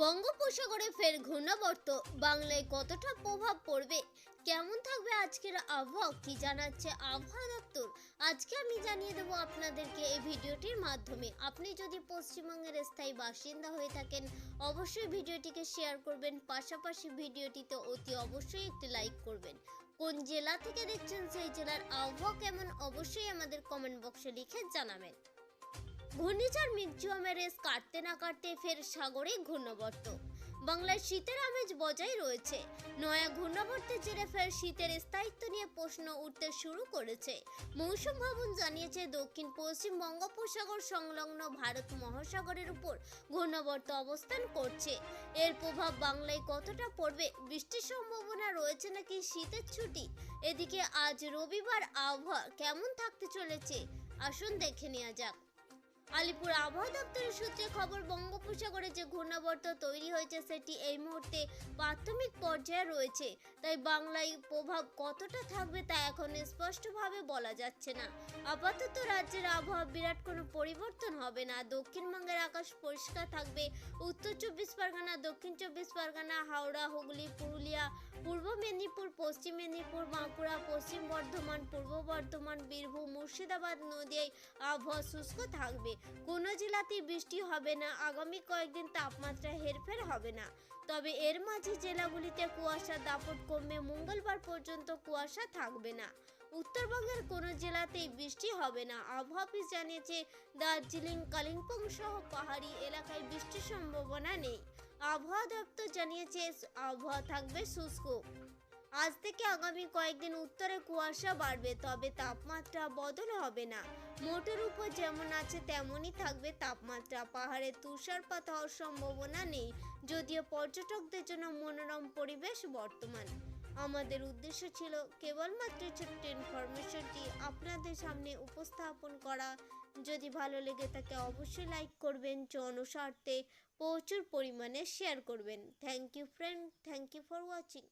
বঙ্গোপসাগরে ফের ঘূর্ণাবর্ত। বাংলায় কতটা প্রভাব পড়বে? কেমন থাকবে আজকের আবহাওয়া? কি জানাচ্ছে আবহাওয়া দপ্তর? আজকে আমি জানিয়ে দেবো আপনাদেরকে এই ভিডিওটির মাধ্যমে। আপনি যদি পশ্চিমবঙ্গের স্থায়ী বাসিন্দা হয়ে থাকেন, অবশ্যই ভিডিওটিকে শেয়ার করবেন। পাশাপাশি ভিডিওটিতে অতি অবশ্যই একটি লাইক করবেন। কোন জেলা থেকে দেখছেন সেই জেলার আবহাওয়া কেমন, অবশ্যই আমাদের কমেন্ট বক্সে লিখে জানাবেন। ঘূর্ণিঝড় মিকজুয়ামের রেস কাটতে না কাটতে ফের সাগরে ঘূর্ণাবর্ত। বাংলায় শীতের আমেজ বজায় রয়েছে। নয়া ঘূর্ণাবর্তের জেরে ফের শীতের স্থায়িত্ব নিয়ে প্রশ্ন উঠতে শুরু করেছে। মৌসুম ভবন জানিয়েছে, দক্ষিণ পশ্চিম বঙ্গোপসাগর সংলগ্ন ভারত মহাসাগরের উপর ঘূর্ণাবর্ত অবস্থান করছে। এর প্রভাব বাংলায় কতটা পড়বে? বৃষ্টির সম্ভাবনা রয়েছে নাকি শীতের ছুটি? এদিকে আজ রবিবার আবহাওয়া কেমন থাকতে চলেছে? আসুন দেখে নেওয়া যাক। আলিপুর আবহাওয়া দপ্তরের সূত্রে খবর, বঙ্গোপসাগরে যে ঘূর্ণাবর্ত তৈরি হয়েছে, সেটি এই মুহূর্তে প্রাথমিক পর্যায়ে রয়েছে। তাই বাংলায় প্রভাব কতটা থাকবে তা এখন স্পষ্টভাবে বলা যাচ্ছে না। আপাতত রাজ্যের আবহাওয়া বিরাট কোনো পরিবর্তন হবে না। দক্ষিণবঙ্গের আকাশ পরিষ্কার থাকবে। উত্তর চব্বিশ পরগনা, দক্ষিণ চব্বিশ পরগনা, হাওড়া, হুগলি, পুরুলিয়া, পূর্ব মেদিনীপুর পশ্চিম মেদিনীপুর, বাঁকুড়া, পশ্চিম বর্ধমান, পূর্ব বর্ধমান, বীরভূম, মুর্শিদাবাদ নদিয়ায় আবহাওয়া শুষ্ক থাকবে। কোনো জেলাতেই বৃষ্টি হবে না, আগামী কয়েকদিন তাপমাত্রা হেরফের হবে না। তবে এর মাঝে জেলাগুলিতে কুয়াশার দাপট কমবে, মঙ্গলবার পর্যন্ত কুয়াশা থাকবে না। উত্তরবঙ্গের কোনো জেলাতেই বৃষ্টি হবে না। আবহাওয়া অফিস জানিয়েছে, দার্জিলিং, কালিম্পং সহ পাহাড়ি এলাকায় বৃষ্টির সম্ভাবনা নেই। আবহাওয়া দপ্তর জানিয়েছে, আবহাওয়া থাকবে শুষ্ক। আজ থেকে আগামী কয়েকদিন উত্তরে কুয়াশা বাড়বে, তবে তাপমাত্রা বদল হবে না। মোটের উপর যেমন আছে, তেমনই থাকবে তাপমাত্রা। পাহাড়ে তুষারপাত হওয়ার সম্ভাবনা নেই, যদিও পর্যটকদের জন্য মনোরম পরিবেশ বর্তমান। আমাদের উদ্দেশ্য ছিল কেবলমাত্র ছোট্ট ইনফরমেশনটি আপনাদের সামনে উপস্থাপন করা। যদি ভালো লেগে থাকে, অবশ্যই লাইক করবেন, জনস্বার্থে প্রচুর পরিমাণে শেয়ার করবেন। Thank you friend thank you for watching